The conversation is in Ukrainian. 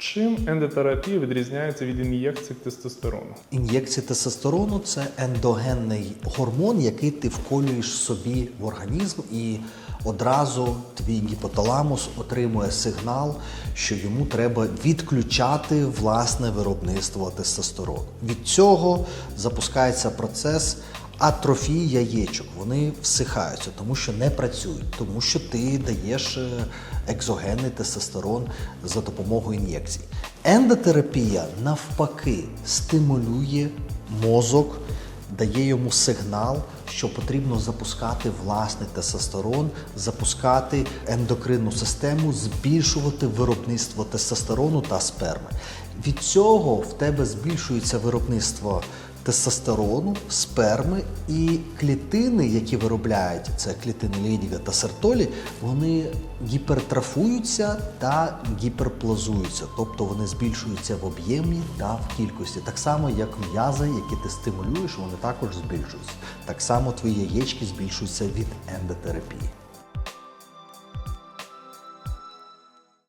Чим ендотерапія відрізняється від ін'єкцій тестостерону? Ін'єкція тестостерону це ендогенний гормон, який ти вколюєш собі в організм, і одразу твій гіпоталамус отримує сигнал, що йому треба відключати власне виробництво тестостерону. Від цього запускається процес. Атрофії яєчок, вони всихаються, тому що не працюють, тому що ти даєш е, екзогенний тестостерон за допомогою ін'єкцій. Ендотерапія навпаки стимулює мозок, дає йому сигнал, що потрібно запускати власний тестостерон, запускати ендокринну систему, збільшувати виробництво тестостерону та сперми. Від цього в тебе збільшується виробництво тестостерону, сперми і клітини, які виробляють це клітини Лейдіга та Сертолі, вони гіпертрофуються та гіперплазуються, тобто вони збільшуються в об'ємі та в кількості. Так само, як м'язи, які ти стимулюєш, вони також збільшуються. Так само твої яєчки збільшуються від ендотерапії.